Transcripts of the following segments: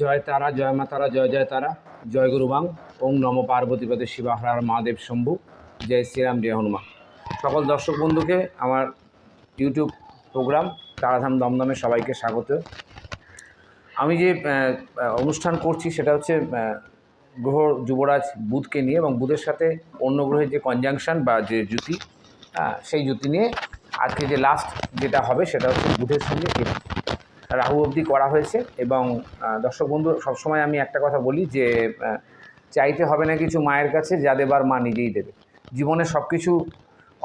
জয় তারা, জয় মা তারা, জয় জয় তারা। জয় গুরুবাং ওং নম পার্বতীপদে শিবাহার মহাদেব শম্ভু। জয় শ্রীরাম, জয় হনুমান। সকল দর্শক বন্ধুকে আমার ইউটিউব প্রোগ্রাম তারাধাম দমদমে সবাইকে স্বাগত। আমি যে অনুষ্ঠান করছি সেটা হচ্ছে গ্রহ যুবরাজ বুধকে নিয়ে এবং বুধের সাথে অন্য গ্রহের যে কনজাংশন বা যে জুতি সেই জুতি নিয়ে আজকে যে লাস্ট যেটা হবে সেটা হচ্ছে বুধের সঙ্গে রাহু অবধি করা হয়েছে এবং দর্শক বন্ধু, সবসময় আমি একটা কথা বলি যে চাইতে হবে না কিছু মায়ের কাছে, যা দেবার মা নিজেই দেবে। জীবনে সব কিছু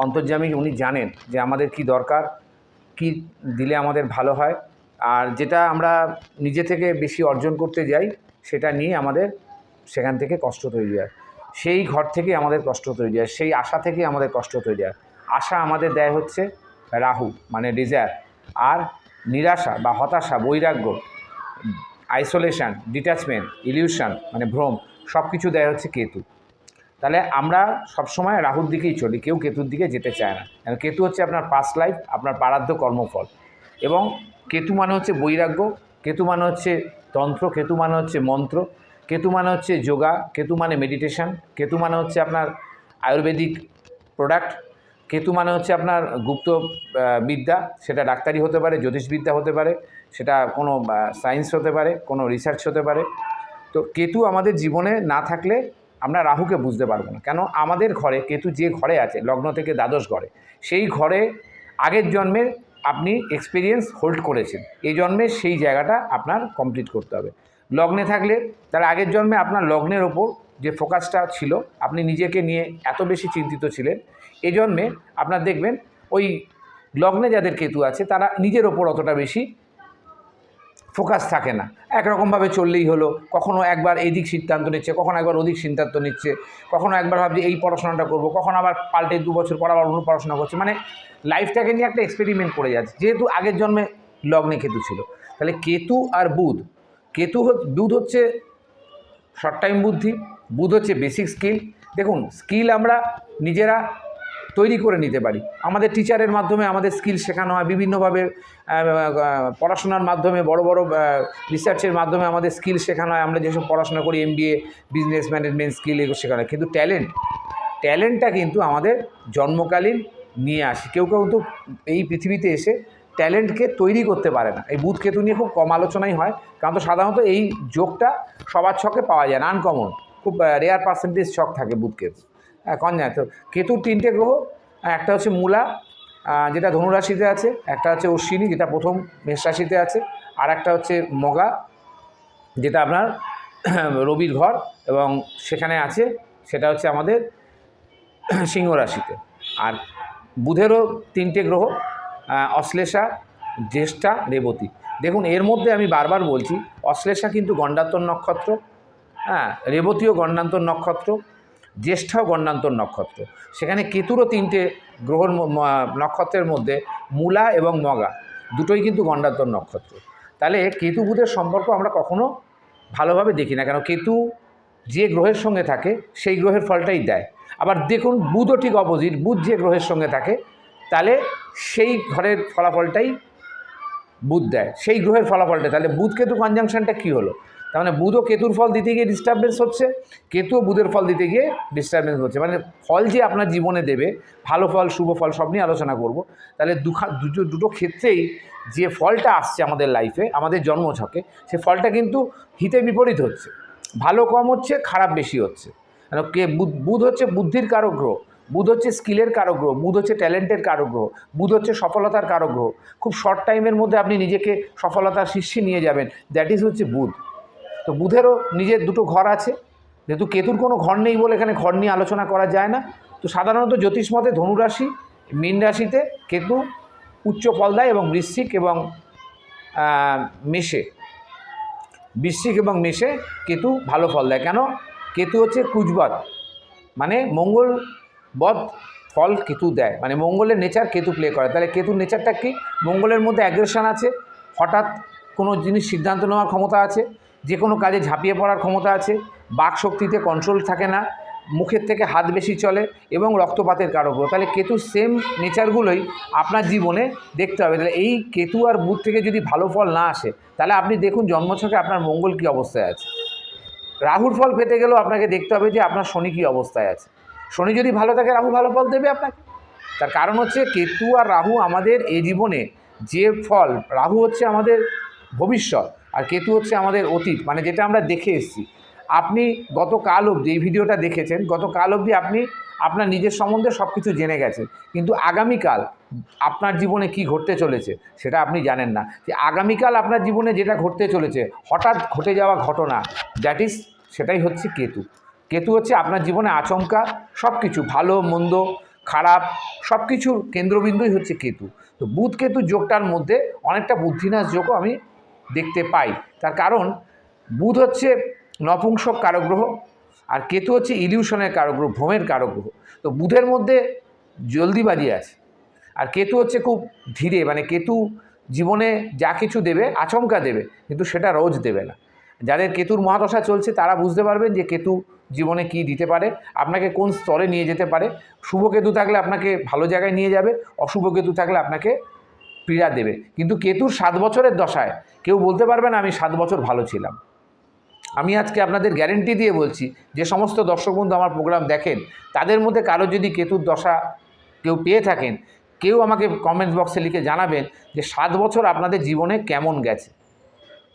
অন্তর্যামী উনি জানেন যে আমাদের কি দরকার, কি দিলে আমাদের ভালো হয়, আর যেটা আমরা নিজে থেকে বেশি অর্জন করতে যাই, সেটা নিয়ে আমাদের সেখান থেকে কষ্ট তৈরি হয়। সেই ঘর থেকে আমাদের কষ্ট তৈরি হয়, সেই আশা থেকে আমাদের কষ্ট তৈরি হয়। আশা আমাদের দেয় হচ্ছে রাহু মানে ডিজায়ার আর নিরাশা বা হতাশা, বৈরাগ্য আইসোলেশন ডিট্যাচমেন্ট ইলিউশন মানে ভ্রম সব কিছু দেয় হচ্ছে কেতু। তাহলে আমরা সবসময় রাহুর দিকেই চলি, কেউ কেতুর দিকে যেতে চায় না। কারণ কেতু হচ্ছে আপনার পাস্ট লাইফ আপনার পারাধ্য কর্মফল। এবং কেতু মানে হচ্ছে বৈরাগ্য, কেতু মানে হচ্ছে তন্ত্র, কেতু মানে হচ্ছে মন্ত্র, কেতু মানে হচ্ছে যোগা, কেতু মানে মেডিটেশন কেতু মানে হচ্ছে আপনার আয়ুর্বেদিক প্রোডাক্ট কেতু মানে হচ্ছে আপনার গুপ্ত বিদ্যা, সেটা ডাক্তারি হতে পারে, জ্যোতিষবিদ্যা হতে পারে, সেটা কোনো সায়েন্স হতে পারে, কোনো রিসার্চ হতে পারে। তো কেতু আমাদের জীবনে না থাকলে আমরা রাহুকে বুঝতে পারব না। কেন? আমাদের ঘরে, কেতু যে ঘরে আছে, লগ্ন থেকে দ্বাদশ ঘরে, সেই ঘরে আগের জন্মের আপনি এক্সপিরিয়েন্স হোল্ড করেছেন। এই জন্মে সেই জায়গাটা আপনার কমপ্লিট করতে হবে। লগ্নে থাকলে, তার আগের জন্মে আপনার লগ্নের ওপর যে ফোকাসটা ছিল, আপনি নিজেকে নিয়ে এত বেশি চিন্তিত ছিলেন এই জন্মে আপনার দেখবেন ওই লগ্নে যাদের কেতু আছে, তারা নিজের ওপর অতটা বেশি ফোকাস থাকে না। একরকমভাবে চললেই হলো, কখনো একবার এদিক সিদ্ধান্ত নিচ্ছে, কখনো একবার ওদিক সিদ্ধান্ত নিচ্ছে, কখনো একবার ভাবছে এই পড়াশোনাটা করব, কখনো আবার পাল্টে দু বছর পর আবার অন্য পড়াশোনা করছে। মানে লাইফটাকে নিয়ে একটা এক্সপেরিমেন্ট করে যাচ্ছে। যেহেতু আগের জন্মে লগ্নে কেতু ছিল, তাহলে কেতু আর বুধ, কেতু বুধ হচ্ছে শর্ট টাইম বুদ্ধি, বুধ হচ্ছে বেসিক স্কিল দেখুন স্কিল আমরা নিজেরা তৈরি করে নিতে পারি। আমাদের টিচারের মাধ্যমে আমাদের স্কিল শেখানো হয়, বিভিন্নভাবে পড়াশোনার মাধ্যমে, বড় বড় রিসার্চের মাধ্যমে আমাদের স্কিল শেখানো হয়। আমরা যেসব পড়াশোনা করি এমবিএ বিজনেস ম্যানেজমেন্ট স্কিল এগুলো শেখানো হয়। কিন্তু ট্যালেন্ট ট্যালেন্টটা কিন্তু আমাদের জন্মকালীন নিয়ে আসি। কেউ কেউ কিন্তু এই পৃথিবীতে এসে ট্যালেন্টকে তৈরি করতে পারে না। এই বুধ কেতু নিয়ে খুব কম আলোচনাই হয়, কারণ তো সাধারণত এই যোগটা সবার ছকে পাওয়া যায় না আনকমন খুব রেয়ার পার্সেন্টেজ ছক থাকে বুধ কেতু। হ্যাঁ কন যায় তো কেতুর তিনটে গ্রহ, একটা হচ্ছে মূলা যেটা ধনুরাশিতে আছে, একটা হচ্ছে অশ্বিনী, যেটা প্রথম মেষ রাশিতে আছে, আর একটা হচ্ছে মগা, যেটা আপনার রবির ঘর, এবং সেখানে আছে, সেটা হচ্ছে আমাদের সিংহ রাশিতে। আর বুধেরও তিনটে গ্রহ অশ্লেষা, জ্যেষ্ঠা, রেবতী। দেখুন, এর মধ্যে আমি বারবার বলছি, অশ্লেষা কিন্তু গণ্ডান্তর নক্ষত্র হ্যাঁ রেবতীও গণ্ডান্তর নক্ষত্র জ্যেষ্ঠাও গণ্ডান্তর নক্ষত্র। সেখানে কেতুরও তিনটে গ্রহর নক্ষত্রের মধ্যে মূলা এবং মগা, দুটোই কিন্তু গণ্ডান্তর নক্ষত্র। তাহলে কেতু বুধের সম্পর্ক আমরা কখনো ভালোভাবে দেখি না, কেন কেতু যে গ্রহের সঙ্গে থাকে, সেই গ্রহের ফলটাই দেয়। আবার দেখুন বুধও ঠিক অপোজিট বুধ যে গ্রহের সঙ্গে থাকে, তাহলে সেই ঘরের ফলাফলটাই বুধ দেয়, সেই গ্রহের ফলাফলটা তাহলে বুধ কেতু কনজাংশনটা কী হলো? তার মানে বুধও কেতুর ফল দিতে গিয়ে ডিস্টারবেন্স হচ্ছে, কেতুও বুধের ফল দিতে গিয়ে ডিস্টারবেন্স হচ্ছে। মানে ফল যে আপনার জীবনে দেবে, ভালো ফল, শুভ ফল, সব নিয়ে আলোচনা করব। তাহলে দুখা দুটো দুটো ক্ষেত্রেই যে ফলটা আসছে আমাদের লাইফে আমাদের জন্মছকে, সে ফলটা কিন্তু হিতে বিপরীত হচ্ছে। ভালো কম হচ্ছে, খারাপ বেশি হচ্ছে। কে বুধ হচ্ছে বুদ্ধির কারক গ্রহ, বুধ হচ্ছে স্কিলের কারক গ্রহ, বুধ হচ্ছে ট্যালেন্টের কারক গ্রহ, বুধ হচ্ছে সফলতার কারক গ্রহ। খুব শর্ট টাইমের মধ্যে আপনি নিজেকে সফলতার শীর্ষে নিয়ে যাবেন দ্যাট ইজ হচ্ছে বুধ। তো বুধেরও নিজের দুটো ঘর আছে। যেহেতু কেতুর কোনো ঘর নেই বলে এখানে ঘর নিয়ে আলোচনা করা যায় না। তো সাধারণত জ্যোতিষ মতে ধনুরাশি মীন রাশিতে কেতু, উচ্চ ফল দেয় এবং বৃশ্চিক এবং মেষে। বৃশ্চিক এবং মেষে কেতু ভালো ফল দেয় কেন? কেতু হচ্ছে কুজবত মানে মঙ্গল বধ ফল কেতু দেয়। মানে মঙ্গলের নেচার কেতু প্লে করে। তাহলে কেতুর নেচারটা কি? মঙ্গলের মধ্যে অ্যাগ্রেশন আছে। হঠাৎ কোনো জিনিস সিদ্ধান্ত নেওয়ার ক্ষমতা আছে। যে কোনো কাজে ঝাঁপিয়ে পড়ার ক্ষমতা আছে বাক শক্তিতে কন্ট্রোল থাকে না, মুখের থেকে হাত বেশি চলে এবং রক্তপাতের কারক তাহলে কেতু সেম নেচারগুলোই আপনার জীবনে দেখতে হবে। তাহলে এই কেতু আর বুধ থেকে যদি ভালো ফল না আসে, তাহলে আপনি দেখুন জন্মছকে আপনার মঙ্গল কী অবস্থায় আছে। রাহুর ফল পেতে গেলেও আপনাকে দেখতে হবে যে আপনার শনি কী অবস্থায় আছে। শনি যদি ভালো থাকে, রাহু ভালো ফল দেবে আপনাকে। তার কারণ হচ্ছে কেতু আর রাহু আমাদের এই জীবনে যে ফল, রাহু হচ্ছে আমাদের ভবিষ্যৎ। আর কেতু হচ্ছে আমাদের অতীত মানে যেটা আমরা দেখে এসেছি। আপনি গতকাল অবধি, এই ভিডিওটা দেখেছেন, গতকাল অবধি আপনি আপনার নিজের সম্বন্ধে সব কিছু জেনে গেছেন। কিন্তু আগামীকাল আপনার জীবনে কি ঘটতে চলেছে, সেটা আপনি জানেন না। যে আগামীকাল আপনার জীবনে যেটা ঘটতে চলেছে, হঠাৎ ঘটে যাওয়া ঘটনা দ্যাট ইজ সেটাই হচ্ছে কেতু। কেতু হচ্ছে আপনার জীবনে আচমকা সব কিছু ভালো, মন্দ, খারাপ সব কিছুর কেন্দ্রবিন্দুই হচ্ছে কেতু। তো বুধ কেতু যোগটার মধ্যে অনেকটা বুদ্ধিনাশ যোগও আমি দেখতে পাই। তার কারণ, বুধ হচ্ছে নপুংসক কারগ্রহ আর কেতু হচ্ছে ইলিউশনের কারগ্রহ, ভ্রমের কারগ্রহ। তো বুধের মধ্যে জলদিবাজি আছে আর কেতু হচ্ছে খুব ধীরে মানে কেতু জীবনে যা কিছু দেবে, আচমকা দেবে, কিন্তু সেটা রোজ দেবে না। যাদের কেতুর মহাদশা চলছে, তারা বুঝতে পারবেন যে কেতু জীবনে কি দিতে পারে, আপনাকে কোন স্তরে নিয়ে যেতে পারে। শুভ কেতু থাকলে আপনাকে ভালো জায়গায় নিয়ে যাবে, অশুভ কেতু থাকলে আপনাকে পীড়া দেবে। কিন্তু কেতুর সাত বছরের দশায় কেউ বলতে পারবে না, আমি সাত বছর ভালো ছিলাম। আমি আজকে আপনাদের গ্যারেন্টি দিয়ে বলছি, যে সমস্ত দর্শক বন্ধু আমার প্রোগ্রাম দেখেন, তাদের মধ্যে কারও যদি কেতুর দশা কেউ পেয়ে থাকেন, কেউ আমাকে কমেন্ট বক্সে লিখে জানাবেন যে সাত বছর আপনাদের জীবনে কেমন গেছে।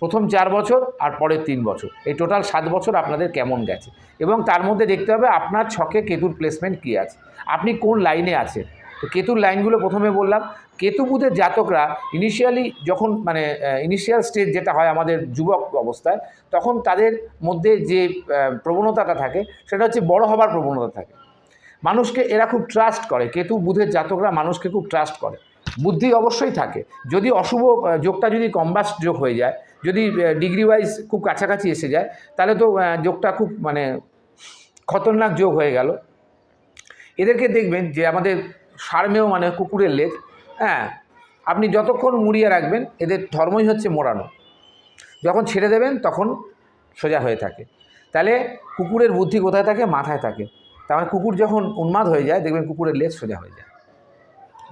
প্রথম চার বছর আর পরের তিন বছর, এই টোটাল সাত বছর আপনাদের কেমন গেছে। এবং তার মধ্যে দেখতে হবে আপনার ছকে কেতুর প্লেসমেন্ট কী আছে, আপনি কোন লাইনে আছেন তো কেতুর লাইনগুলো প্রথমে বললাম। কেতু বুধের জাতকরা ইনিশিয়ালি যখন মানে ইনিশিয়াল স্টেজ যেটা হয় আমাদের যুবক অবস্থায়, তখন তাদের মধ্যে যে প্রবণতাটা থাকে, সেটা হচ্ছে বড় হবার প্রবণতা থাকে। মানুষকে এরা খুব ট্রাস্ট করে। কেতু বুধের জাতকরা মানুষকে খুব ট্রাস্ট করে। বুদ্ধি অবশ্যই থাকে। যদি অশুভ যোগটা যদি কম্বাস্ট যোগ হয়ে যায়, যদি ডিগ্রি ওয়াইজ খুব কাছাকাছি এসে যায়, তাহলে তো যোগটা খুব মানে খতরনাক যোগ হয়ে গেল। এদেরকে দেখবেন যে আমাদের সারমেয় মানে কুকুরের লেজ। হ্যাঁ আপনি যতক্ষণ মুড়িয়ে রাখবেন, এদের ধর্মই হচ্ছে মোড়ানো। যখন ছেড়ে দেবেন, তখন সোজা হয়ে থাকে। তাহলে কুকুরের বুদ্ধি কোথায় থাকে? মাথায় থাকে। তার মানে কুকুর যখন উন্মাদ হয়ে যায়, দেখবেন কুকুরের লেজ সোজা হয়ে যায়।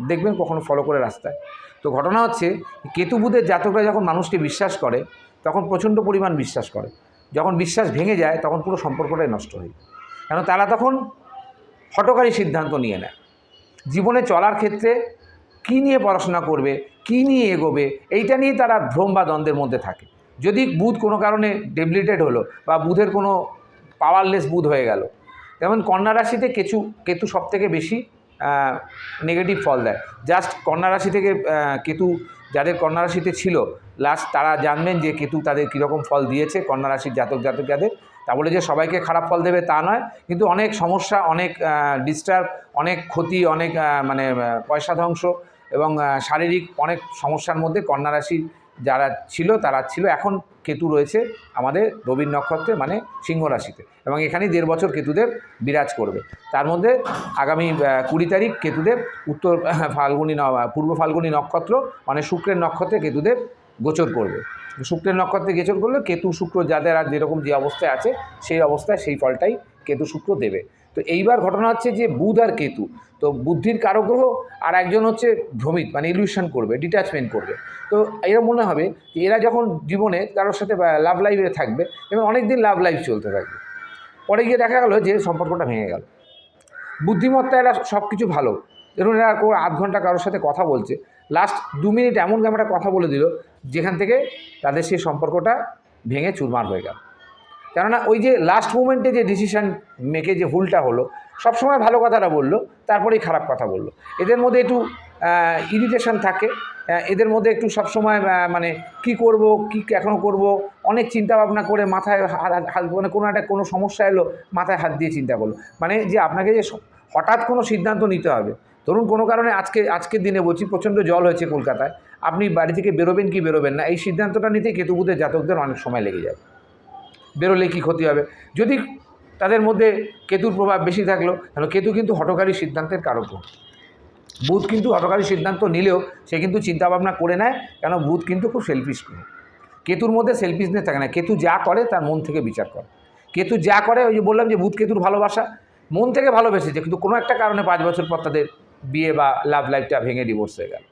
দেখবেন কখনো ফলো করে রাস্তায়। তো ঘটনা হচ্ছে, কেতুবুদের জাতকরা যখন মানুষকে বিশ্বাস করে, তখন প্রচণ্ড পরিমাণ বিশ্বাস করে। যখন বিশ্বাস ভেঙে যায়, তখন পুরো সম্পর্কটাই নষ্ট হয়ে যায়। কেন? তারা তখন হটকারী সিদ্ধান্ত নিয়ে নেয়। জীবনে চলার ক্ষেত্রে কী নিয়ে পড়াশোনা করবে, কী নিয়ে এগোবে, এইটা নিয়ে তারা ভ্রম বা দ্বন্দ্বের মধ্যে থাকে। যদি বুধ কোনো কারণে ডেবলিটেড হলো বা বুধের কোনো পাওয়ারলেস বুধ হয়ে গেল, যেমন কন্যা রাশিতে কেতু কেতু সব থেকে বেশি নেগেটিভ ফল দেয়। জাস্ট কন্যা রাশি থেকে কেতু যাদের কন্যা রাশিতে ছিল লাস্ট তারা জানবেন যে কেতু তাদের কীরকম ফল দিয়েছে, কন্যা রাশির জাতক জাতক যাদের তা বলে যে সবাইকে খারাপ ফল দেবে তা নয়, কিন্তু অনেক সমস্যা, অনেক ডিস্টার্ব অনেক ক্ষতি, অনেক মানে পয়সা ধ্বংস এবং শারীরিক অনেক সমস্যার মধ্যে কন্যা রাশি যারা ছিল, তারা ছিল। এখন কেতু রয়েছে আমাদের রবীন নক্ষত্রে মানে সিংহ রাশিতে এবং এখানেই দেড় বছর কেতুদের বিরাজ করবে। তার মধ্যে আগামী কুড়ি তারিখ কেতুদের উত্তর ফাল্গুনী পূর্ব ফাল্গুনী নক্ষত্র মানে শুক্রের নক্ষত্রে কেতুদেব গোচর করবে। শুক্রের নক্ষত্রে গোচর করলে কেতু, শুক্র যাদের আর যেরকম যে অবস্থায় আছে, সেই অবস্থায় সেই ফলটাই কেতু, শুক্র দেবে। তো এইবার ঘটনা হচ্ছে যে বুধ আর কেতু, তো বুদ্ধির কারগ্রহ আর একজন হচ্ছে ভ্রমিত মানে ইলিউশন করবে ডিট্যাচমেন্ট করবে। তো এরা মনে হবে যে এরা যখন জীবনে কারোর সাথে লাভ লাইফে থাকবে, এবং অনেক দিন লাভ লাইফ চলতে থাকবে। পরে গিয়ে দেখা গেলো যে সম্পর্কটা ভেঙে গেল। বুদ্ধিমত্তা এরা সব কিছু ভালো। ধরুন এরা আধ ঘণ্টা কারোর সাথে কথা বলছে লাস্ট দু মিনিট এমন একটা কথা বলে দিল, যেখান থেকে তাদের সেই সম্পর্কটা ভেঙে চুরমার হয়ে গেল। কেননা ওই যে লাস্ট মুমেন্টে যে ডিসিশান মেকে যে ভুলটা হলো, সবসময় ভালো কথাটা বলল, তারপরেই খারাপ কথা বলল। এদের মধ্যে একটু ইরিটেশন থাকে এদের মধ্যে একটু সবসময় মানে কি করব, কি এখনও করব, অনেক চিন্তা ভাবনা করে মাথায় হাত মানে কোনো একটা, কোনো সমস্যা এলো, মাথায় হাত দিয়ে চিন্তা করল। মানে যে আপনাকে যে হঠাৎ কোনো সিদ্ধান্ত নিতে হবে ধরুন কোনো কারণে আজকে, আজকের দিনে বলছি, প্রচণ্ড জল হয়েছে কলকাতায়, আপনি বাড়ি থেকে বেরোবেন কি বেরোবেন না, এই সিদ্ধান্তটা নিতে কেতুবুধের জাতকদের অনেক সময় লেগে যাবে বেরোলে কি ক্ষতি হবে? যদি তাদের মধ্যে কেতুর প্রভাব বেশি থাকল, তাহলে কেতু কিন্তু হটকারী সিদ্ধান্তের কারক। বুধ কিন্তু হটকারী সিদ্ধান্ত নিলেও সে কিন্তু চিন্তাভাবনা করে নেয়, কেন বুধ কিন্তু খুব সেলফিশ কেতুর মধ্যে সেলফিশনেস থাকে না, কেতু যা করে তার মন থেকে বিচার করে। কেতু যা করে, ওই যে বললাম যে বুধ কেতুর ভালোবাসা, মন থেকে ভালোবেসেছে, কিন্তু কোনো একটা কারণে পাঁচ বছর পর তাদের বিয়ে বা লাভ লাইফটা ভেঙে ডিভোর্স হয়ে গেল।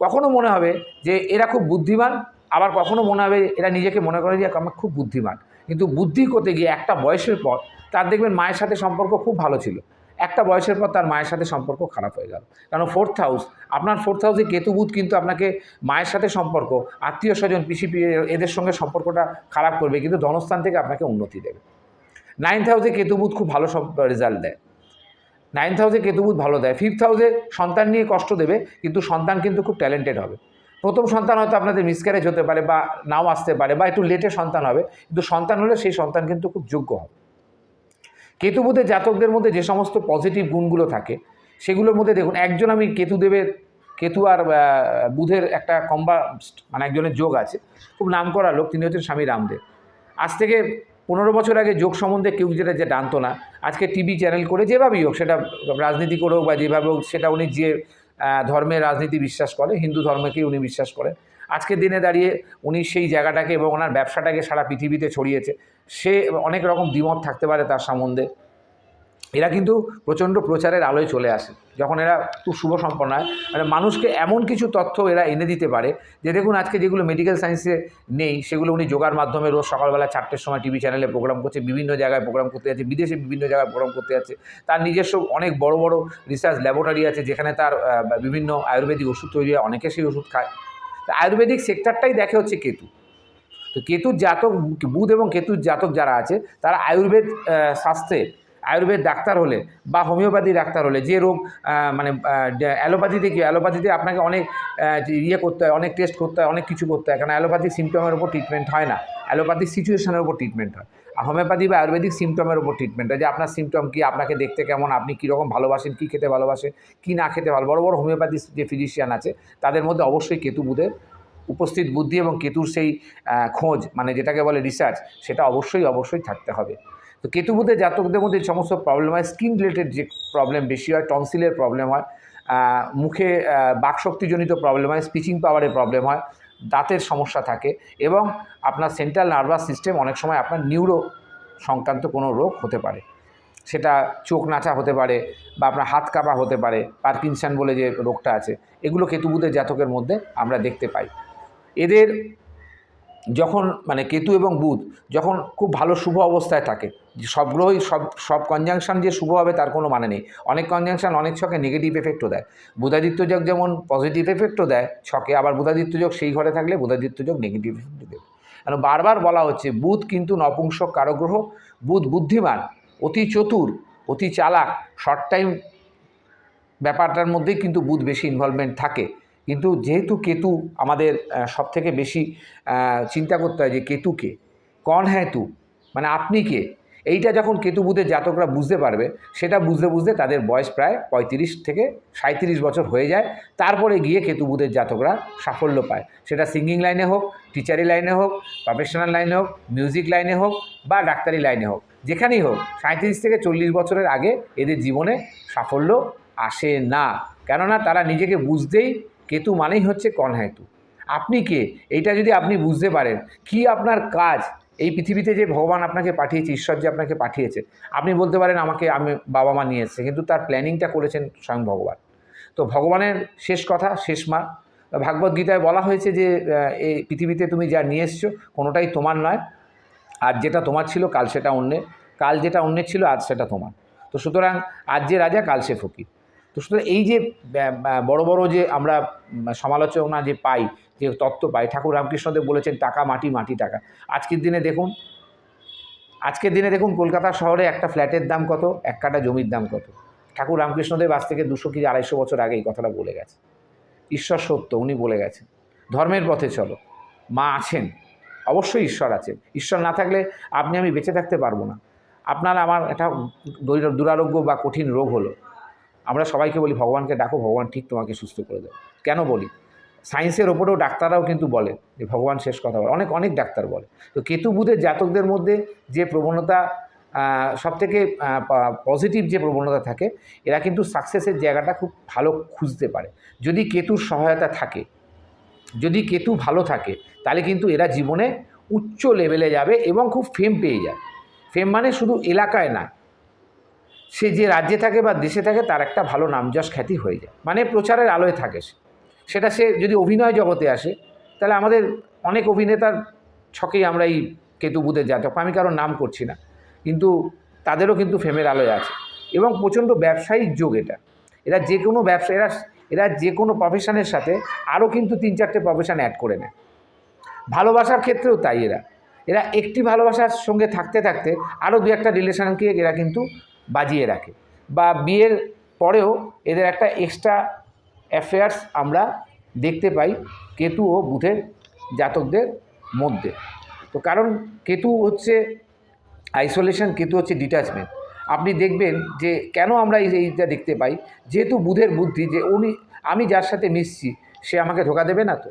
কখনো মনে হবে যে এরা খুব বুদ্ধিমান, আবার কখনো মনে হবে এরা নিজেকে মনে করে যে আমার খুব বুদ্ধিমান। কিন্তু বুদ্ধি করতে গিয়ে একটা বয়সের পর তার দেখবেন মায়ের সাথে সম্পর্ক খুব ভালো ছিল। একটা বয়সের পর তার মায়ের সাথে সম্পর্ক খারাপ হয়ে গেল। কারণ ফোর্থ হাউস আপনার ফোর্থ হাউসে কেতুবুধ কিন্তু আপনাকে মায়ের সাথে সম্পর্ক, আত্মীয় স্বজন পিসি এদের সঙ্গে সম্পর্কটা খারাপ করবে, কিন্তু ধনস্থান থেকে আপনাকে উন্নতি দেবে। নাইন্থ হাউসে কেতুবুধ খুব ভালো রেজাল্ট দেয়। নাইন্থ হাউসে কেতুবুধ ভালো দেয়। ফিফথ হাউসে সন্তান নিয়ে কষ্ট দেবে, কিন্তু সন্তান কিন্তু খুব ট্যালেন্টেড হবে। প্রথম সন্তান হয়তো আপনাদের মিসক্যারেজ হতে পারে বা নাও আসতে পারে বা একটু লেটে সন্তান হবে, কিন্তু সন্তান হলে সেই সন্তান কিন্তু খুব যোগ্য হবে। কেতুবুধের জাতকদের মধ্যে যে সমস্ত পজিটিভ গুণগুলো থাকে, সেগুলোর মধ্যে দেখুন, একজন আমি কেতুদেবের, কেতু আর বুধের একটা কম্বা মানে একজনের যোগ আছে। খুব নাম করা লোক, তিনি হচ্ছেন স্বামী রামদেব। আজ থেকে পনেরো বছর আগে যোগ সম্বন্ধে কেউ যেটা যে জানতো না, আজকে টিভি চ্যানেল করে যেভাবেই হোক, সেটা রাজনীতি করে হোক বা যেভাবে হোক, সেটা উনি যে ধর্মে রাজনীতি বিশ্বাস করে, হিন্দু ধর্মকেই উনি বিশ্বাস করেন। আজকে দিনে দাঁড়িয়ে উনি সেই জায়গাটাকে এবং ওনার ব্যবসাটাকে সারা পৃথিবীতে ছড়িয়েছে। সে অনেক রকম দ্বিমত থাকতে পারে তার সম্বন্ধে। এরা কিন্তু প্রচণ্ড প্রচারের আলোয় চলে আসে। যখন এরা খুব শুভ সম্পন্ন হয়। মানে মানুষকে এমন কিছু তথ্য এরা এনে দিতে পারে যে, দেখুন আজকে যেগুলো মেডিকেল সায়েন্সে নেই, সেগুলো উনি যোগার মাধ্যমে রোজ সকালবেলা চারটের সময় টিভি চ্যানেলে প্রোগ্রাম করছে, বিভিন্ন জায়গায় প্রোগ্রাম করতে যাচ্ছে, বিদেশে বিভিন্ন জায়গায় প্রোগ্রাম করতে যাচ্ছে। তার নিজস্ব অনেক বড় বড় রিসার্চ ল্যাবরেটরি আছে, যেখানে তার বিভিন্ন আয়ুর্বেদিক ওষুধ তৈরি হয়, অনেকে সেই ওষুধ খায়। তো আয়ুর্বেদিক সেক্টরটাই দেখে হচ্ছে কেতু। তো কেতুর জাতক, বুধ এবং কেতুর জাতক যারা আছে, তারা আয়ুর্বেদ শাস্ত্রে আয়ুর্বেদ ডাক্তার হলে বা হোমিওপ্যাথি ডাক্তার হলে যে রোগ মানে অ্যালোপ্যাথিতে কি, অ্যালোপ্যাথিতে আপনাকে অনেক ইয়ে করতে হয়, অনেক টেস্ট করতে হয়, অনেক কিছু করতে হয় কারণ অ্যালোপ্যাথিক সিমটমের উপর ট্রিটমেন্ট হয় না। অ্যালোপ্যাথিক সিচুয়েশনের উপর ট্রিটমেন্ট হয়। আর হোমিওপ্যাথি বা আয়ুর্বেদিক সিমটমের উপর ট্রিটমেন্ট হয়, যে আপনার সিমটম কি, আপনাকে দেখতে কেমন, আপনি কীরকম ভালোবাসেন, কী খেতে ভালোবাসেন, কী না খেতে ভালো, বড় বড় হোমিওপ্যাথি যে ফিজিশিয়ান আছে, তাদের মধ্যে অবশ্যই কেতু বুধের উপস্থিত বুদ্ধি এবং কেতুর সেই খোঁজ মানে যেটাকে বলে রিসার্চ সেটা অবশ্যই অবশ্যই থাকতে হবে। তো কেতুবুধের জাতকদের মধ্যে সমস্ত প্রবলেম হয় স্কিন রিলেটেড যে প্রবলেম বেশি হয় টনসিলের প্রবলেম হয় মুখে বাকশক্তিজনিত প্রবলেম হয় স্পিচিং পাওয়ারের প্রবলেম হয়, দাঁতের সমস্যা থাকে এবং আপনার সেন্ট্রাল নার্ভাস সিস্টেম অনেক সময় আপনার নিউরো সংক্রান্ত কোনো রোগ হতে পারে। সেটা চোখ নাচা হতে পারে বা আপনার হাত কাঁপা হতে পারে, পার্কিনসন বলে যে রোগটা আছে, এগুলো কেতুবুধের জাতকের মধ্যে আমরা দেখতে পাই। এদের যখন মানে কেতু এবং বুধ যখন খুব ভালো শুভ অবস্থায় থাকে, সব গ্রহই সব সব কনজাংশন যে শুভ হবে তার কোনো মানে নেই। অনেক কনজাংশন অনেক ছকে নেগেটিভ এফেক্টও দেয়। বুধাদিত্য যোগ যেমন পজিটিভ এফেক্টও দেয়, ছকে আবার বুধাদিত্য যোগ সেই ঘরে থাকলে বুধাদিত্য যোগ নেগেটিভ এফেক্ট দেবে। কারণ বারবার বলা হচ্ছে বুধ কিন্তু নপুংসক কারগ্রহ, বুধ বুদ্ধিমান, অতি চতুর, অতি চালাক শর্ট টাইম ব্যাপারটার মধ্যেই কিন্তু বুধ বেশি ইনভলভমেন্ট থাকে। কিন্তু যেহেতু কেতু আমাদের সব থেকে বেশি চিন্তা করতে হয় যে কেতুকে কন হ্যাঁ তু? মানে আপনি কে? এইটা যখন কেতু বুধের জাতকরা বুঝতে পারবে, সেটা বুঝতে বুঝতে তাদের বয়স প্রায় পঁয়ত্রিশ থেকে সাঁত্রিশ বছর হয়ে যায়। তারপরে গিয়ে কেতু বুধের জাতকরা সাফল্য পায়। সেটা সিঙ্গিং লাইনে হোক, টিচারি লাইনে হোক প্রফেশনাল লাইনে হোক মিউজিক লাইনে হোক বা ডাক্তারি লাইনে হোক, যেখানেই হোক সাঁত্রিশ থেকে চল্লিশ বছরের আগে এদের জীবনে সাফল্য আসে না। কেননা তারা নিজেকে বুঝতেই কেতু মানেই হচ্ছে কনহেতু আপনি কে? এইটা যদি আপনি বুঝতে পারেন, কি আপনার কাজ? এই পৃথিবীতে যে ভগবান আপনাকে পাঠিয়েছে, ঈশ্বর যে আপনাকে পাঠিয়েছে, আপনি বলতে পারেন আমাকে, আমি বাবা মা নিয়ে এসেছে, কিন্তু তার প্ল্যানিংটা করেছেন স্বয়ং ভগবান। তো ভগবানের শেষ কথা, শেষ মা। ভাগবত গীতায় বলা হয়েছে যে এই পৃথিবীতে তুমি যা নিয়ে এসছো, কোনোটাই তোমার নয়। আর যেটা তোমার ছিল, কাল সেটা অন্যের। কাল যেটা অন্যের ছিল, আজ সেটা তোমার। তো সুতরাং আজ যে রাজা, কাল সে ফকির। তো সুতরাং এই যে বড় বড় যে আমরা সমালোচনা যে পাই, যে তত্ত্ব পাই, ঠাকুর রামকৃষ্ণদেব বলেছেন, টাকা, মাটি মাটি, টাকা। আজকের দিনে দেখুন, আজকের দিনে দেখুন, কলকাতা শহরে একটা ফ্ল্যাটের দাম কত? এক কাটা জমির দাম কত? ঠাকুর রামকৃষ্ণদেব আজ থেকে দুশো কি আড়াইশো বছর আগে এই কথাটা বলে গেছে। ঈশ্বর সত্য, উনি বলে গেছেন। ধর্মের পথে চলো। মা আছেন। অবশ্যই ঈশ্বর আছেন। ঈশ্বর না থাকলে আপনি, আমি বেঁচে থাকতে পারব না। আপনার আমার একটা দুরারোগ্য বা কঠিন রোগ হলো। আমরা সবাইকে বলি, ভগবানকে ডাকো, ভগবান ঠিক তোমাকে সুস্থ করে দেবে। কেন বলি? সায়েন্সের ওপরেও ডাক্তাররাও কিন্তু বলে যে, ভগবান শেষ কথা বলে। অনেক অনেক ডাক্তার বলে। তো কেতু বুধের জাতকদের মধ্যে যে প্রবণতা সব থেকে পজিটিভ যে প্রবণতা থাকে, এরা কিন্তু সাকসেসের জায়গাটা খুব ভালো খুঁজতে পারে। যদি কেতুর সহায়তা থাকে, যদি কেতু ভালো থাকে, তাহলে কিন্তু এরা জীবনে উচ্চ লেভেলে যাবে এবং খুব ফেম পেয়ে যায় ফেম মানে শুধু এলাকায় না সে যে রাজ্যে থাকে বা দেশে থাকে, তার একটা ভালো নাম যশ খ্যাতি হয়ে যায়। মানে প্রচারের আলোয় থাকে সে। সেটা সে যদি অভিনয় জগতে আসে, তাহলে আমাদের অনেক অভিনেতার ছকেই আমরা এই কেতুবুদের জাতক। আমি কারোর নাম করছি না। কিন্তু তাদেরও কিন্তু ফেমের আলোয় আছে। এবং প্রচণ্ড ব্যবসায়িক যোগ এটা। এরা যে কোনো ব্যবসা, এরা এরা যে কোনো প্রফেশনের সাথে আরও কিন্তু তিন চারটে প্রফেশন অ্যাড করে নেয়। ভালোবাসার ক্ষেত্রেও তাই এরা। এরা একটি ভালোবাসার সঙ্গে থাকতে থাকতে আরও দু একটা রিলেশনকে এরা কিন্তু বাজিয়ে রাখে। বা বিয়ের পরেও এদের একটা এক্সট্রা অ্যাফেয়ার্স আমরা দেখতে পাই কেতু ও বুধের জাতকদের মধ্যে। তো কারণ কেতু হচ্ছে আইসোলেশন কেতু হচ্ছে ডিট্যাচমেন্ট আপনি দেখবেন যে কেন আমরা এই এইটা দেখতে পাই? যেহেতু বুধের বুদ্ধি যে উনি, আমি যার সাথে মিশছি, সে আমাকে ধোকা দেবে না তো?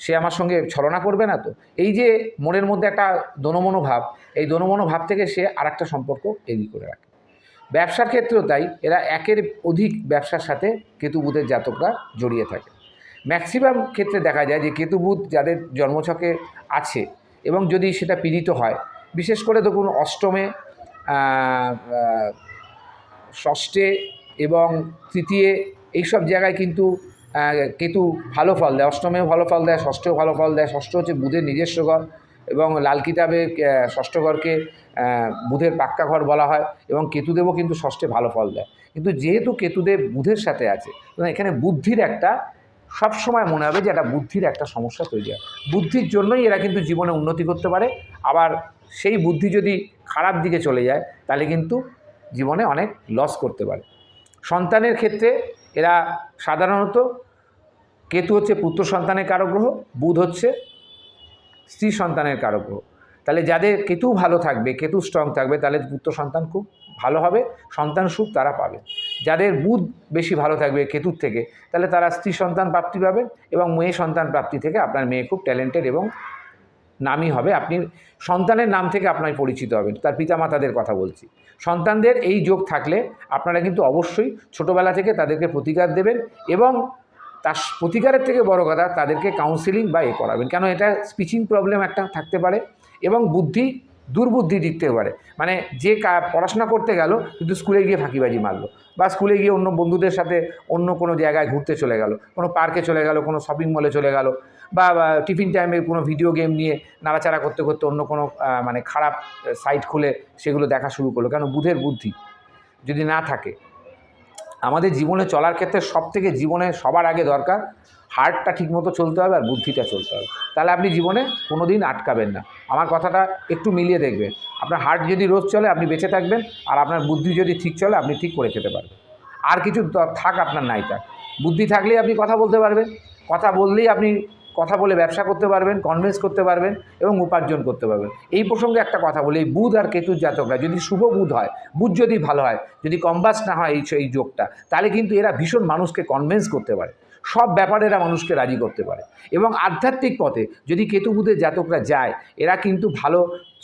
সে আমার সঙ্গে ছলনা করবে না তো? এই যে মনের মধ্যে একটা দনমনো ভাব, এই দনমনো ভাব থেকে সে আর একটা সম্পর্ক এগিয়ে করে রাখে। ব্যবসার ক্ষেত্রেও তাই, এরা একের অধিক ব্যবসার সাথে কেতু বুধের জাতকরা জড়িয়ে থাকে। ম্যাক্সিমাম ক্ষেত্রে দেখা যায় যে কেতু বুধ যাদের জন্মছকে আছে এবং যদি সেটা পীড়িত হয়, বিশেষ করে দেখুন অষ্টমে ষষ্ঠে এবং তৃতীয় এইসব জায়গায় কিন্তু কেতু ভালো ফল দেয়। অষ্টমেও ভালো ফল দেয়, ষষ্ঠেও ভালো ফল দেয়। ষষ্ঠ হচ্ছে বুধের নিজস্ব ঘর এবং লাল কিতাবে ষষ্ঠ ঘরকে বুধের পাক্কা ঘর বলা হয় এবং কেতুদেবও কিন্তু ষষ্ঠে ভালো ফল দেয়। কিন্তু যেহেতু কেতুদেব বুধের সাথে আছে এখানে বুদ্ধির একটা সব সময় মনে হবে যে একটা বুদ্ধির একটা সমস্যা তৈরি হয়। বুদ্ধির জন্যই এরা কিন্তু জীবনে উন্নতি করতে পারে। আবার সেই বুদ্ধি যদি খারাপ দিকে চলে যায়, তাহলে কিন্তু জীবনে অনেক লস করতে পারে। সন্তানের ক্ষেত্রে এরা সাধারণত, কেতু হচ্ছে পুত্র সন্তানের কারক গ্রহ বুধ হচ্ছে স্ত্রী সন্তানের কারক গ্রহ তাহলে যাদের কেতু ভালো থাকবে, কেতু স্ট্রং থাকবে, তাহলে পুত্র সন্তান খুব ভালো হবে, সন্তান সুখ তারা পাবে। যাদের বুধ বেশি ভালো থাকবে কেতুর থেকে, তাহলে তারা স্ত্রী সন্তান প্রাপ্তি পাবেন এবং মেয়ে সন্তান প্রাপ্তি থেকে আপনার মেয়ে খুব ট্যালেন্টেড এবং নামই হবে। আপনি সন্তানের নাম থেকে আপনার পরিচিত হবেন, তার পিতামাতাদের কথা বলছি। সন্তানদের এই যোগ থাকলে আপনারা কিন্তু অবশ্যই ছোটোবেলা থেকে তাদেরকে প্রতিকার দেবেন এবং তার প্রতিকারের থেকে বড় কথা, তাদেরকে কাউন্সিলিং বা এ করাবেন। কেন? এটা স্পিচিং প্রবলেম একটা থাকতে পারে। এবং বুদ্ধি দুর্বুদ্ধি দিতে পারে। মানে যে পড়াশোনা করতে গেল, কিন্তু স্কুলে গিয়ে ফাঁকিবাজি মারলো বা স্কুলে গিয়ে অন্য বন্ধুদের সাথে অন্য কোনো জায়গায় ঘুরতে চলে গেল, কোনো পার্কে চলে গেল, কোনো শপিং মলে চলে গেল বা টিফিন টাইমে কোনো ভিডিও গেম নিয়ে নাড়াচাড়া করতে করতে অন্য কোনো মানে খারাপ সাইট খুলে সেগুলো দেখা শুরু করল। কেন? বুধের বুদ্ধি যদি না থাকে আমাদের জীবনে চলার ক্ষেত্রে সব থেকে জীবনে সবার আগে দরকার হার্টটা ঠিকমতো চলতে হবে আর বুদ্ধিটা চলতে হবে। তাহলে আপনি জীবনে কোনো দিন আটকাবেন না। আমার কথাটা একটু মিলিয়ে দেখবেন। আপনার হার্ট যদি রোজ চলে, আপনি বেঁচে থাকবেন আর আপনার বুদ্ধি যদি ঠিক চলে, আপনি ঠিক করে খেতে পারবেন। আর কিছু থাক আপনার নাই থাক। বুদ্ধি থাকলেই আপনি কথা বলতে পারবেন। কথা বললেই আপনি কথা বলে ব্যবসা করতে পারবেন কনভিন্স করতে পারবেন এবং উপার্জন করতে পারবেন। এই প্রসঙ্গে একটা কথা বলি এই বুধ আর কেতুর জাতকরা, যদি শুভ বুধ হয়, বুধ যদি ভালো হয়, যদি কম্বাস না হয় এই যোগটা, তাহলে কিন্তু এরা ভীষণ মানুষকে কনভিন্স করতে পারে। সব ব্যাপারে এরা মানুষকে রাজি করতে পারে। এবং আধ্যাত্মিক পথে যদি কেতু বুধের জাতকরা যায়, এরা কিন্তু ভালো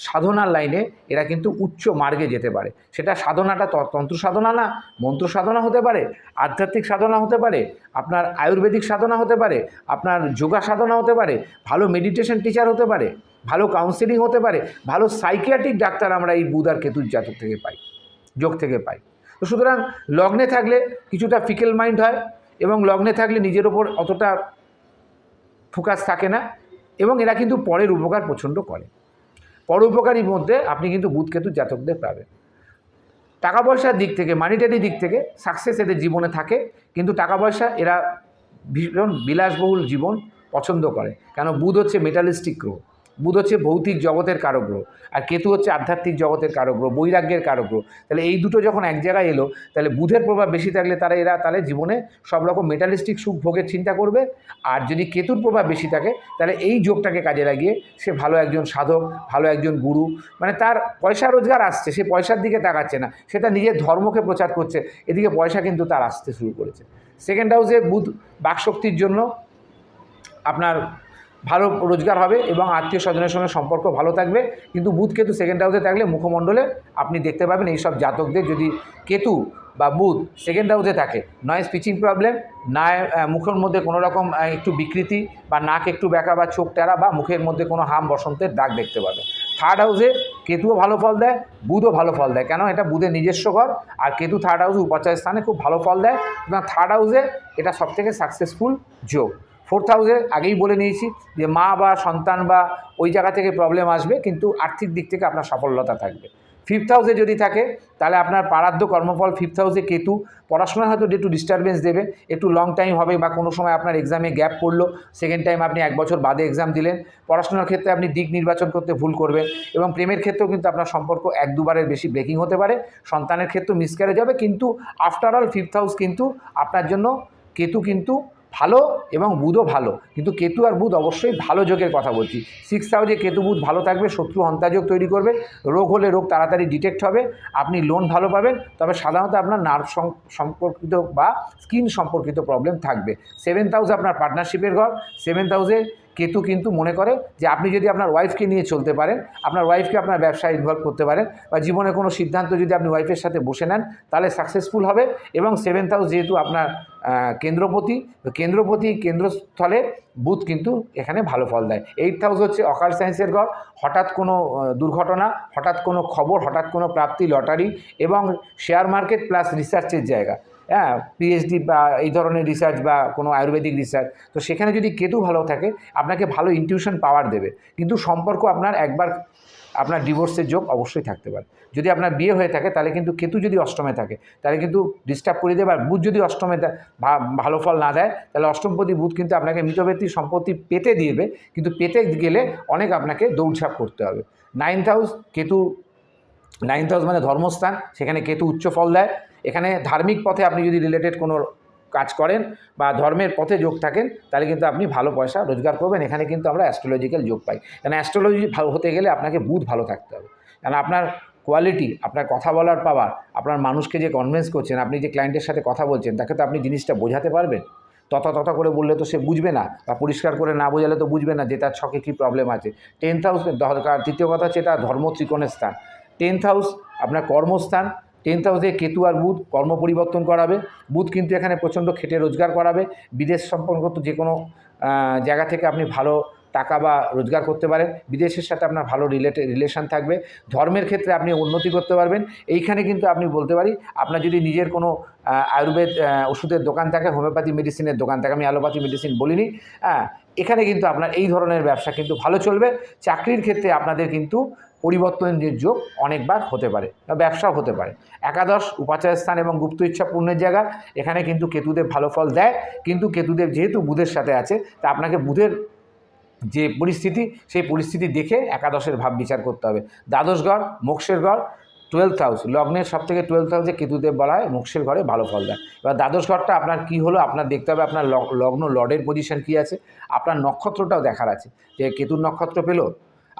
সাধনার লাইনে, এরা কিন্তু উচ্চ মার্গে যেতে পারে। সেটা সাধনাটা তন্ত্র সাধনা না, মন্ত্র সাধনা হতে পারে, আধ্যাত্মিক সাধনা হতে পারে, আপনার আয়ুর্বেদিক সাধনা হতে পারে, আপনার যোগা সাধনা হতে পারে, ভালো মেডিটেশন টিচার হতে পারে, ভালো কাউন্সিলিং হতে পারে, ভালো সাইকিয়াট্রিক ডাক্তার আমরা এই বুধ আর কেতুর জাতক থেকে পাই, যোগ থেকে পাই। তো সুতরাং লগ্নে থাকলে কিছুটা ফিকেল মাইন্ড হয় এবং লগ্নে থাকলে নিজের ওপর অতটা ফোকাস থাকে না এবং এরা কিন্তু পরের উপকার প্রচণ্ড করে। পর উপকারীর মধ্যে আপনি কিন্তু বুধ কেতু জাতকদের পাবেন। টাকা পয়সার দিক থেকে মানিটারি দিক থেকে সাকসেস এদের জীবনে থাকে, কিন্তু টাকা পয়সা এরা ভীষণ বিলাসবহুল জীবন পছন্দ করে। কেন? বুধ হচ্ছে মেটালিস্টিক গ্রহ। বুধ হচ্ছে ভৌতিক জগতের কারক গ্রহ আর কেতু হচ্ছে আধ্যাত্মিক জগতের কারক গ্রহ বৈরাগ্যের কারক গ্রহ তাহলে এই দুটো যখন এক জায়গায় এলো, তাহলে বুধের প্রভাব বেশি থাকলে তারা এরা তাহলে জীবনে সব রকম মেটালিস্টিক সুখ ভোগের চিন্তা করবে, আর যদি কেতুর প্রভাব বেশি থাকে, তাহলে এই যোগটাকে কাজে লাগিয়ে সে ভালো একজন সাধক, ভালো একজন গুরু মানে তার পয়সা রোজগার আসছে, সে পয়সার দিকে তাকাচ্ছে না, সে তার নিজের ধর্মকে প্রচার করছে, এদিকে পয়সা কিন্তু তার আসতে শুরু করেছে। সেকেন্ড হাউসে বুধ বাকশক্তির জন্য আপনার ভালো রোজগার হবে এবং আত্মীয় স্বজনের সঙ্গে সম্পর্ক ভালো থাকবে। কিন্তু বুধ কেতু সেকেন্ড হাউসে থাকলে মুখমণ্ডলে আপনি দেখতে পাবেন এইসব জাতকদের যদি কেতু বা বুধ সেকেন্ড হাউসে থাকে নয় স্পিচিং প্রবলেম না আহ, মুখের মধ্যে কোনো রকম একটু বিকৃতি বা নাক একটু বেঁকা বা চোখ টেরা বা মুখের মধ্যে কোনো হাম বসন্তের দাগ দেখতে পাবে। থার্ড হাউসে কেতুও ভালো ফল দেয় বুধও ভালো ফল দেয়। কেন? এটা বুধের নিজস্ব ঘর আর কেতু থার্ড হাউসে উপাচার স্থানে খুব ভালো ফল দেয়। সুতরাং থার্ড হাউসে এটা সবথেকে সাকসেসফুল যোগ। ফোর্থ হাউসে আগেই বলে নিয়েছি যে মা বা সন্তান বা ওই জায়গা থেকে প্রবলেম আসবে, কিন্তু আর্থিক দিক থেকে আপনার সফলতা থাকবে। ফিফথ হাউসে যদি থাকে, তাহলে আপনার পারাদ্য কর্মফল ফিফথ হাউসে কেতু পড়াশোনায় হয়তো একটু ডিস্টারবেন্স দেবে, একটু লং টাইম হবে বা কোনো সময় আপনার এক্সামে গ্যাপ পড়ল সেকেন্ড টাইম আপনি এক বছর বাদে এক্সাম দিলেন, পড়াশোনার ক্ষেত্রে আপনি দিক নির্বাচন করতে ভুল করবেন এবং প্রেমের ক্ষেত্রেও কিন্তু আপনার সম্পর্ক এক দুবারের বেশি ব্রেকিং হতে পারে, সন্তানের ক্ষেত্রেও মিসক্যারেজ হবে, কিন্তু আফটার অল ফিফথ হাউস কিন্তু আপনার জন্য, কেতু কিন্তু ভালো এবং বুধও ভালো। কিন্তু কেতু আর বুধ অবশ্যই ভালো যোগের কথা বলছি। সিক্স হাউজে কেতু বুধ ভালো থাকবে, শত্রু হন্তাযোগ তৈরি করবে, রোগ হলে রোগ তাড়াতাড়ি ডিটেক্ট হবে, আপনি লোন ভালো পাবেন, তবে সাধারণত আপনার নার্ভ সম্পর্কিত বা স্কিন সম্পর্কিত প্রবলেম থাকবে। সেভেন্থ হাউস আপনার পার্টনারশিপের ঘর সেভেন্থ হাউসে কেতু কিন্তু মনে করে যে আপনি যদি আপনার ওয়াইফকে নিয়ে চলতে পারেন, আপনার ওয়াইফকে আপনার ব্যবসায় ইনভলভ করতে পারেন বা জীবনে কোনো সিদ্ধান্ত যদি আপনি ওয়াইফের সাথে বসে নেন, তাহলে সাকসেসফুল হবে এবং সেভেন্থ হাউস যেহেতু আপনার কেন্দ্রপতি কেন্দ্রপতি কেন্দ্রস্থলে বুথ কিন্তু এখানে ভালো ফল দেয়। এইট হাউস হচ্ছে অকাল সায়েন্সের ঘর। হঠাৎ কোনো দুর্ঘটনা, হঠাৎ কোনো খবর, হঠাৎ কোনো প্রাপ্তি লটারি এবং শেয়ার মার্কেট প্লাস রিসার্চের জায়গা। হ্যাঁ পিএইচডি বা এই ধরনের রিসার্চ বা কোনো আয়ুর্বেদিক রিসার্চ তো সেখানে যদি কেতু ভালো থাকে, আপনাকে ভালো ইনটিউশন পাওয়ার দেবে। কিন্তু সম্পর্ক আপনার একবার আপনার ডিভোর্সের যোগ অবশ্যই থাকতে পারে। যদি আপনার বিয়ে হয়ে থাকে, তাহলে কিন্তু কেতু যদি অষ্টমে থাকে, তাহলে কিন্তু ডিস্টার্ব করে দেবে। আর বুধ যদি অষ্টমে ভালো ফল না দেয়, তাহলে অষ্টমপতি বুধ কিন্তু আপনাকে মৃতব্যক্তি সম্পত্তি পেতে দিবে। কিন্তু পেতে গেলে অনেক আপনাকে দৌড়ঝাঁপ করতে হবে। Ninth house Ketu ninth house মানে ধর্মস্থান। সেখানে কেতু উচ্চ ফল দেয়। এখানে ধার্মিক পথে আপনি যদি রিলেটেড কোনো কাজ করেন বা ধর্মের পথে যোগ থাকেন, তাহলে কিন্তু আপনি ভালো পয়সা রোজগার করবেন। এখানে কিন্তু আমরা অ্যাস্ট্রোলজিক্যাল যোগ পাই। কারণ অ্যাস্ট্রোলজি ভালো হতে গেলে আপনাকে বুধ ভালো থাকতে হবে। কারণ আপনার কোয়ালিটি আপনার কথা বলার পাওয়ার আপনার মানুষকে যে কনভিন্স করছেন, আপনি যে ক্লায়েন্টের সাথে কথা বলছেন, তাকে তো আপনি জিনিসটা বোঝাতে পারবেন। তথা তথা করে বললে তো সে বুঝবে না বা পরিষ্কার করে না বোঝালে তো বুঝবে না যে তার ছকে কী প্রবলেম আছে। টেন্থ হাউস দরকার, তৃতীয় কথা হচ্ছে এটা ধর্ম ত্রিকোণের স্থান। টেন্থ হাউস আপনার কর্মস্থান টেন্থ হাউসে কেতু আর বুধ কর্ম পরিবর্তন করাবে। বুধ কিন্তু এখানে প্রচণ্ড খেটে রোজগার করাবে। বিদেশ সম্পর্কিত যে কোনো জায়গা থেকে আপনি ভালো টাকা বা রোজগার করতে পারেন। বিদেশের সাথে আপনার ভালো রিলেটে রিলেশন থাকবে। ধর্মের ক্ষেত্রে আপনি উন্নতি করতে পারবেন। এইখানে কিন্তু আপনি বলতে পারি, আপনার যদি নিজের কোনো আয়ুর্বেদ ওষুধের দোকান থাকে, হোমিওপ্যাথি মেডিসিনের দোকান থাকে, আমি অ্যালোপ্যাথি মেডিসিন বলিনি হ্যাঁ এখানে কিন্তু আপনার এই ধরনের ব্যবসা কিন্তু ভালো চলবে। চাকরির ক্ষেত্রে আপনাদের কিন্তু পরিবর্তনের যোগ অনেকবার হতে পারে বা ব্যবসাও হতে পারে। একাদশ উপাচার স্থান এবং গুপ্ত ইচ্ছা পূর্ণের জায়গা, এখানে কিন্তু কেতুদেব ভালো ফল দেয়। কিন্তু কেতুদেব যেহেতু বুধের সাথে আছে, তা আপনাকে বুধের যে পরিস্থিতি, সেই পরিস্থিতি দেখে একাদশের ভাব বিচার করতে হবে। দ্বাদশ ঘর মোক্ষের ঘর টুয়েলথ হাউস লগ্নের সব থেকে টুয়েলথ হাউসে কেতুদেব বলা হয়, মোক্ষের ঘরে ভালো ফল দেয়। এবার দ্বাদশ ঘরটা আপনার কী হলো, আপনার দেখতে হবে আপনার লগ- লগ্ন লর্ডের পজিশন কী আছে। আপনার নক্ষত্রটাও দেখার আছে যে কেতুর নক্ষত্র পেল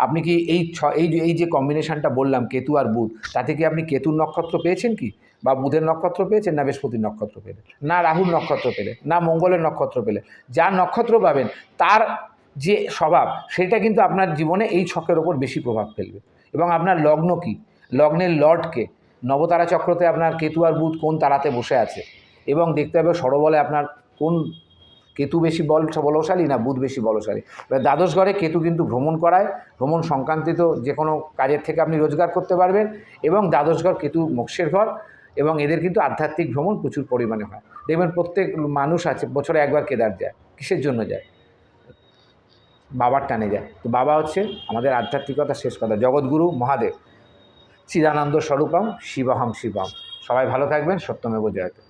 আপনি কি এই ছ, এই যে এই যে কম্বিনেশনটা বললাম, কেতু আর বুধ, তাতে কি আপনি কেতুর নক্ষত্র পেয়েছেন কি? বা বুধের নক্ষত্র পেয়েছেন না বৃহস্পতির নক্ষত্র পেলেন না রাহুর নক্ষত্র পেলেন না মঙ্গলের নক্ষত্র পেলেন যার নক্ষত্র পাবেন, তার যে স্বভাব, সেটা কিন্তু আপনার জীবনে এই ছকের ওপর বেশি প্রভাব ফেলবে। এবং আপনার লগ্ন কি? লগ্নের লর্ডকে নবতারা চক্রতে আপনার কেতু আর বুধ কোন তারাতে বসে আছে? এবং দেখতে হবে সরবলে আপনার কোন কেতু বেশি বল, বলশালী না বুধ বেশি বলশালী? এবার দ্বাদশ ঘরে কেতু কিন্তু ভ্রমণ করায়, ভ্রমণ সংক্রান্তিত যে কোনো কাজের থেকে আপনি রোজগার করতে পারবেন এবং দ্বাদশ ঘর কেতু মোক্ষের ঘর এবং এদের কিন্তু আধ্যাত্মিক ভ্রমণ প্রচুর পরিমাণে হয়। দেখবেন প্রত্যেক মানুষ আছে, বছরে একবার কেদার যায়, কিসের জন্য যায়? বাবার টানে যায়। তো বাবা হচ্ছে আমাদের আধ্যাত্মিকতা শেষ কথা, জগৎগুরু মহাদেব। চিদানন্দ স্বরূপম, শিবহম শিবম। সবাই ভালো থাকবেন সত্যমেব জয়তে